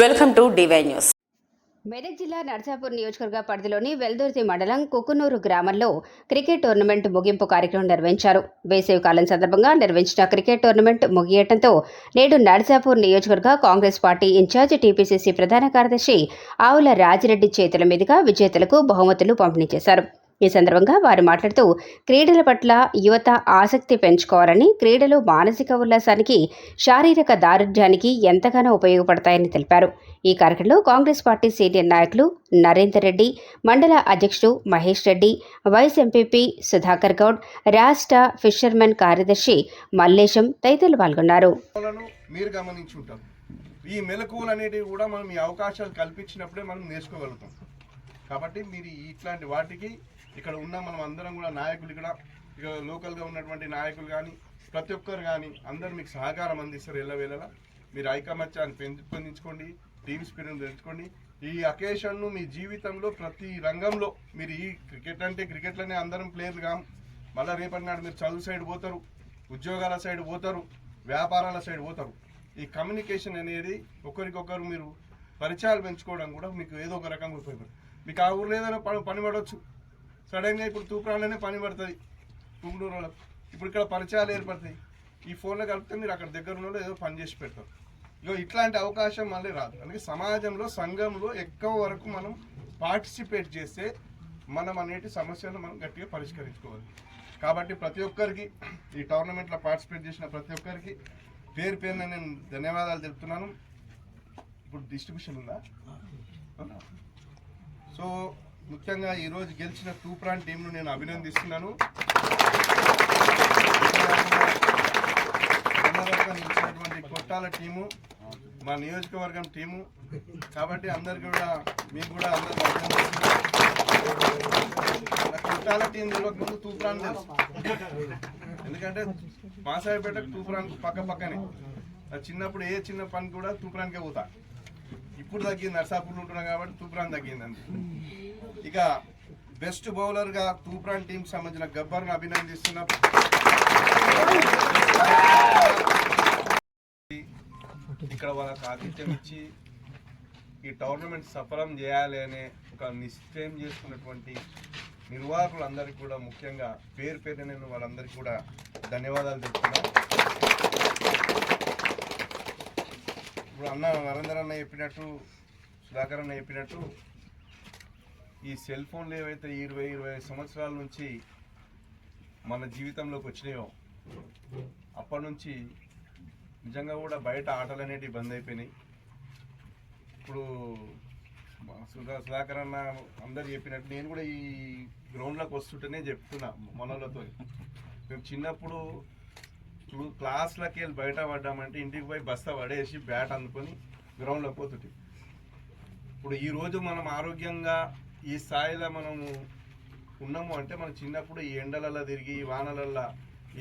Welcome to DY news. Medak జిల్లా నర్సాపూర్ నియోజకవర్గ పరిధిలోని వెల్దుర్తి మండలం కుకునూరు గ్రామంలో క్రికెట్ టోర్నమెంట్ ముగింపు కార్యక్రమం నిర్వహించారు. వేసవి కాలం సందర్భంగా నిర్వహించిన క్రికెట్ టోర్నమెంట్ ముగియటంతో నేడు నర్సాపూర్ నియోజకవర్గ కాంగ్రెస్ పార్టీ ఇన్ఛార్జ్ టీపీసీసీ ప్రధాన కార్యదర్శి ఆవుల రాజిరెడ్డి చేతుల మీదుగా విజేతలకు బహుమతులు పంపిణీ చేశారు. ఈ సందర్భంగా వారు మాట్లాడుతూ క్రీడల పట్ల యువత ఆసక్తి పెంచుకోవాలని క్రీడలు మానసిక ఉల్లాసానికి శారీరక దారుఢ్యానికి ఎంతగానో ఉపయోగపడతాయని తెలిపారు. ఈ కార్యక్రమంలో కాంగ్రెస్ పార్టీ సీనియర్ నాయకులు నరేందర్ రెడ్డి మండల అధ్యక్షుడు మహేష్ రెడ్డి వైస్ ఎంపీపీ సుధాకర్ గౌడ్ రాష్ట్ర ఫిషర్మెన్ కార్యదర్శి మల్లేశం తదితరులు పాల్గొన్నారు. మీరు గమనించుంటారు ఈ మెలకువలు అనేటివి కూడా మనం ఈ అవకాశాలు కల్పించినప్పుడే మనం నేర్చుకోగలుగుతాం. కాబట్టి మీరు ఇట్లాంటి వాటికి ఇక్కడ ఉన్న మనం అందరం కూడా నాయకులు ఇక్కడ ఇక లోకల్గా ఉన్నటువంటి నాయకులు కానీ ప్రతి ఒక్కరు కానీ అందరు మీకు సహకారం అందిస్తారు ఎల్లవేళలా మీరు ఐకమత్యాన్ని పెంపొందించుకోండి టీమ్ స్పిరిట్ తెచ్చుకోండి ఈ అకేషన్ను మీ జీవితంలో ప్రతి రంగంలో మీరు ఈ క్రికెట్ అంటే క్రికెట్లోనే అందరం ప్లేయర్లు కాం. మళ్ళీ రేపటి నాడు మీరు చదువు సైడ్ పోతారు ఉద్యోగాల సైడ్ పోతారు వ్యాపారాల సైడ్ పోతారు. ఈ కమ్యూనికేషన్ అనేది ఒకరికొకరు మీరు పరిచయాలు పెంచుకోవడం కూడా మీకు ఏదో ఒక రకంగా ఉపయోగపడుతుంది. మీకు ఆ ఊర్లో ఏదైనా పని పని పడవచ్చు సడన్గా ఇప్పుడు తూప్రాన్లోనే పని పడుతుంది. పుంగళూరు ఇప్పుడు ఇక్కడ పరిచయాలు ఏర్పడతాయి. ఈ ఫోన్లో కలిపితే మీరు అక్కడ దగ్గర ఉన్న వాళ్ళు ఏదో పని చేసి పెడతారు. ఇగో ఇట్లాంటి అవకాశం మళ్ళీ రాదు. అందుకే సమాజంలో సంఘంలో ఎక్కువ వరకు మనం పార్టిసిపేట్ చేస్తే మనం అనేటి సమస్యలను మనం గట్టిగా పరిష్కరించుకోవాలి. కాబట్టి ప్రతి ఒక్కరికి ఈ టోర్నమెంట్లో పార్టిసిపేట్ చేసిన ప్రతి ఒక్కరికి పేరు పేరున నేను ధన్యవాదాలు తెలుపుతున్నాను. ఇప్పుడు డిస్ట్రిబ్యూషన్ ఉందా? సో ముఖ్యంగా ఈరోజు గెలిచిన తూప్రాన్ టీంను నేను అభినందిస్తున్నాను. కొట్టాల టీము మా నియోజకవర్గం టీము. కాబట్టి అందరికి కూడా మీకు కూడా అందరూ కొట్టాల టీం తెలియక ముందు తూప్రాన్ తెలుసు. ఎందుకంటే మాసాయిపేట తూప్రాన్ పక్క పక్కనే. చిన్నప్పుడు ఏ చిన్న పని కూడా తూప్రానికే పోతా. ఇప్పుడు తగ్గింది నర్సాపూర్లో ఉంటున్నాం కాబట్టి తూప్రాన్ తగ్గిందండి ఇక బెస్ట్ బౌలర్గా తూప్రాన్ టీం సంబంధించిన గబ్బర్ను అభినందిస్తున్నా. ఇక్కడ వాళ్ళకి ఆతిథ్యం ఇచ్చి ఈ టోర్నమెంట్ సఫలం చేయాలి అనే ఒక నిశ్చయం చేసుకున్నటువంటి నిర్వాహకులందరికీ కూడా ముఖ్యంగా పేరు పేరు నేను వాళ్ళందరికీ కూడా ధన్యవాదాలు తెలుపుతున్నాను ఇప్పుడు అన్న నరేంద్ర అన్న చెప్పినట్టు సుధాకర్ అన్న చెప్పినట్టు ఈ సెల్ ఫోన్లు ఏవైతే ఇరవై ఇరవై సంవత్సరాల నుంచి మన జీవితంలోకి వచ్చినాయో అప్పటి నుంచి నిజంగా కూడా బయట ఆటలు అనేటివి బంద్ అయిపోయినాయి. ఇప్పుడు సుధా సుధాకర్ అన్న అందరు చెప్పినట్టు నేను కూడా ఈ గ్రౌండ్లోకి వస్తుంటేనే చెప్తున్నా మనలతో మేము చిన్నప్పుడు క్లాస్లోకి వెళ్ళి బయట పడ్డామంటే ఇంటికి పోయి బస్తా పడేసి బ్యాట్ అందుకొని గ్రౌండ్లో పోతుంది ఇప్పుడు ఈరోజు మనం ఆరోగ్యంగా ఈ స్థాయిలో మనము ఉన్నాము అంటే మనం చిన్నప్పుడు ఈ ఎండలలో తిరిగి ఈ వానలల్లో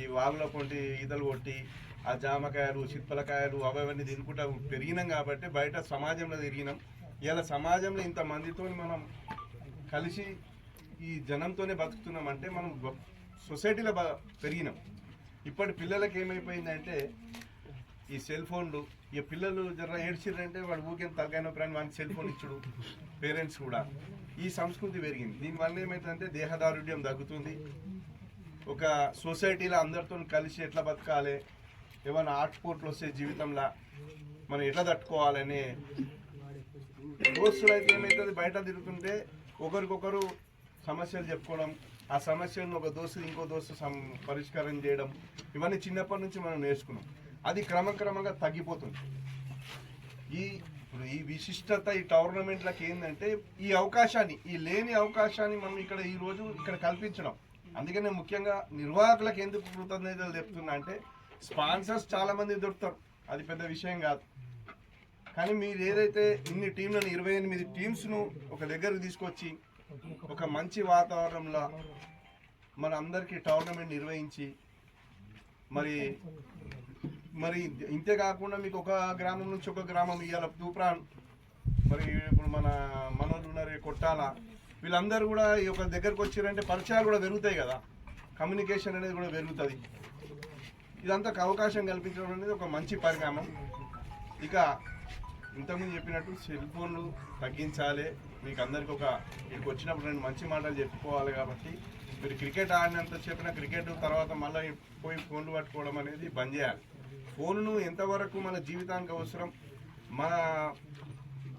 ఈ వాగులో కొంటి ఈతలు కొట్టి ఆ జామకాయలు చిత్పలకాయలు అవన్నీ తినుకుంటా పెరిగినాం కాబట్టి బయట సమాజంలో తిరిగినాం. ఇలా సమాజంలో ఇంతమందితో మనం కలిసి ఈ జనంతోనే బతుకుతున్నాం అంటే మనం సొసైటీలో బ- పెరిగినాం. ఇప్పటి పిల్లలకి ఏమైపోయిందంటే ఈ సెల్ ఫోన్లు ఈ పిల్లలు జర ఏడ్చిర్రంటే వాడు ఊరికే తలకాయ నొప్పి అని వాడికి సెల్ ఫోన్ ఇచ్చుడు పేరెంట్స్ కూడా. ఈ సంస్కృతి పెరిగింది. దీనివల్ల ఏమైతుందంటే దేహదారుఢ్యం తగ్గుతుంది. ఒక సొసైటీలో అందరితో కలిసి ఎట్లా బతకాలి? ఏమైనా ఆటుపోట్లు వస్తే జీవితంలో మనం ఎట్లా తట్టుకోవాలని దోస్తులు అయితే ఏమవుతుంది బయట తిరుగుతుంటే ఒకరికొకరు సమస్యలు చెప్పుకోవడం ఆ సమస్యను ఒక దోస్తు ఇంకో దోస్తు పరిష్కారం చేయడం ఇవన్నీ చిన్నప్పటి నుంచి మనం నేర్చుకున్నాం. అది క్రమక్రమంగా తగ్గిపోతుంది. ఈ ఇప్పుడు ఈ విశిష్టత ఈ టోర్నమెంట్లకి ఏంటంటే ఈ అవకాశాన్ని ఈ లేని అవకాశాన్ని మనం ఇక్కడ ఈ రోజు ఇక్కడ కల్పించడం. అందుకనే ముఖ్యంగా నిర్వాహకులకు ఎందుకు కృతజ్ఞతలు చెప్తున్నా అంటే స్పాన్సర్స్ చాలా మంది దొరుకుతారు. అది పెద్ద విషయం కాదు. కానీ మీరు ఏదైతే ఇన్ని టీంలను ఇరవై ఎనిమిది టీమ్స్ను ఒక దగ్గరకు తీసుకొచ్చి ఒక మంచి వాతావరణంలో మన అందరికీ టోర్నమెంట్ నిర్వహించి మరి మరి ఇంతే కాకుండా మీకు ఒక గ్రామం నుంచి ఒక గ్రామం ఇవాళ తూప్రాన్ మరి ఇప్పుడు మన మనోళ్ళు ఉన్నారు కొట్టాల. వీళ్ళందరూ కూడా ఈ ఒక దగ్గరకు వచ్చారంటే పరిచయాలు కూడా పెరుగుతాయి కదా. కమ్యూనికేషన్ అనేది కూడా పెరుగుతుంది. ఇదంతా అవకాశం కల్పించడం అనేది ఒక మంచి పరిణామం. ఇక ఇంతకుముందు చెప్పినట్టు సెల్ ఫోన్లు తగ్గించాలి. మీకు అందరికి ఒక ఇక్కడికి వచ్చినప్పుడు రెండు మంచి మాటలు చెప్పుకోవాలి కాబట్టి మీరు క్రికెట్ ఆడినంత చెప్పిన క్రికెట్ తర్వాత మళ్ళీ పోయి ఫోన్లు పట్టుకోవడం అనేది బంద్ చేయాలి. ఫోన్ను ఎంతవరకు మన జీవితానికి అవసరం? మన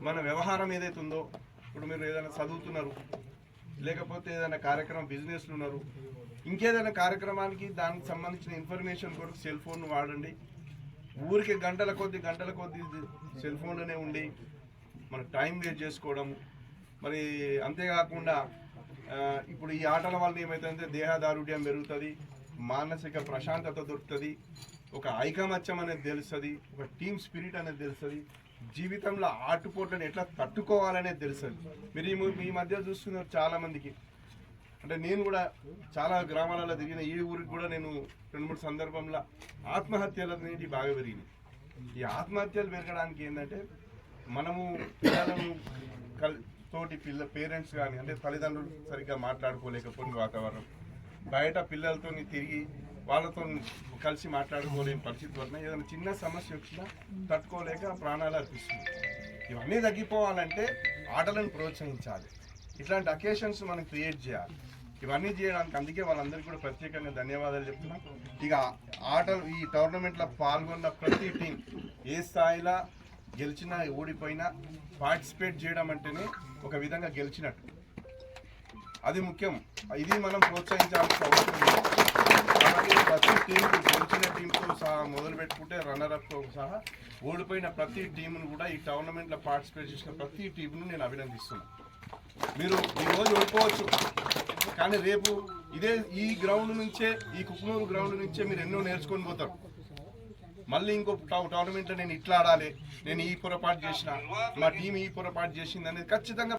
మన వ్యవహారం ఏదైతే ఉందో ఇప్పుడు మీరు ఏదైనా చదువుతున్నారు లేకపోతే ఏదైనా కార్యక్రమం బిజినెస్లు ఉన్నారు ఇంకేదైనా కార్యక్రమానికి దానికి సంబంధించిన ఇన్ఫర్మేషన్ కొరకు సెల్ ఫోన్ వాడండి. ఊరికి గంటల కొద్ది గంటల కొద్ది సెల్ ఫోన్లోనే ఉండి మన టైం వేస్ట్ చేసుకోవడం మరి అంతేకాకుండా ఇప్పుడు ఈ ఆటల వల్ల ఏమవుతుందంటే దేహదారుఢ్యం పెరుగుతుంది మానసిక ప్రశాంతత దొరుకుతుంది ఒక ఐకమత్యం అనేది తెలుస్తుంది ఒక టీమ్ స్పిరిట్ అనేది తెలుస్తుంది జీవితంలో ఆటుపోట్లను ఎట్లా తట్టుకోవాలనేది తెలుస్తుంది. మీరు ఈ మధ్య చూస్తున్నారు చాలా మందికి అంటే నేను కూడా చాలా గ్రామాలలో తిరిగిన ఈ ఊరికి కూడా నేను రెండు మూడు సందర్భంలో ఆత్మహత్యలు అనేది బాగా పెరిగినాయి. ఈ ఆత్మహత్యలు పెరగడానికి ఏంటంటే మనము పిల్లలను కల్ తోటి పిల్ల పేరెంట్స్ కానీ అంటే తల్లిదండ్రులు సరిగ్గా మాట్లాడుకోలేకపోయిన వాతావరణం. బయట పిల్లలతో తిరిగి వాళ్ళతో కలిసి మాట్లాడుకోలేని పరిస్థితి వలన ఏదైనా చిన్న సమస్య వచ్చినా తట్టుకోలేక ప్రాణాలు అర్పిస్తుంది. ఇవన్నీ తగ్గిపోవాలంటే ఆటలను ప్రోత్సహించాలి. ఇట్లాంటి అకేషన్స్ మనం క్రియేట్ చేయాలి. ఇవన్నీ చేయడానికి అందుకే వాళ్ళందరికీ కూడా ప్రత్యేకంగా ధన్యవాదాలు చెప్తున్నాం. ఇక ఆటలు ఈ టోర్నమెంట్లో పాల్గొన్న ప్రతి టీం ఏ స్థాయిలో గెలిచినా ఓడిపోయినా పార్టిసిపేట్ చేయడం అంటేనే ఒక విధంగా గెలిచినట్టు. అది ముఖ్యం. ఇది మనం ప్రోత్సహించాల్సిన అవసరం ప్రతి టీంకు గెలిచిన టీంతో సహా మొదలు పెట్టుకుంటే రన్నర్ అప్తో సహా ఓడిపోయిన ప్రతి టీంను కూడా ఈ టోర్నమెంట్లో పార్టిసిపేట్ చేసిన ప్రతి టీంను నేను అభినందిస్తున్నాను. మీరు ఈ రోజు ఓడిపోవచ్చు. కానీ రేపు ఇదే ఈ గ్రౌండ్ నుంచే ఈ కుక్నూరు గ్రౌండ్ నుంచే మీరు ఎన్నో నేర్చుకొని పోతారు. మళ్ళీ ఇంకో టౌ- టోర్నమెంట్లో నేను ఇట్లా ఆడాలి. నేను ఈ పొరపాటు చేసిన. మా టీం ఈ పొరపాటు చేసింది అనేది ఖచ్చితంగా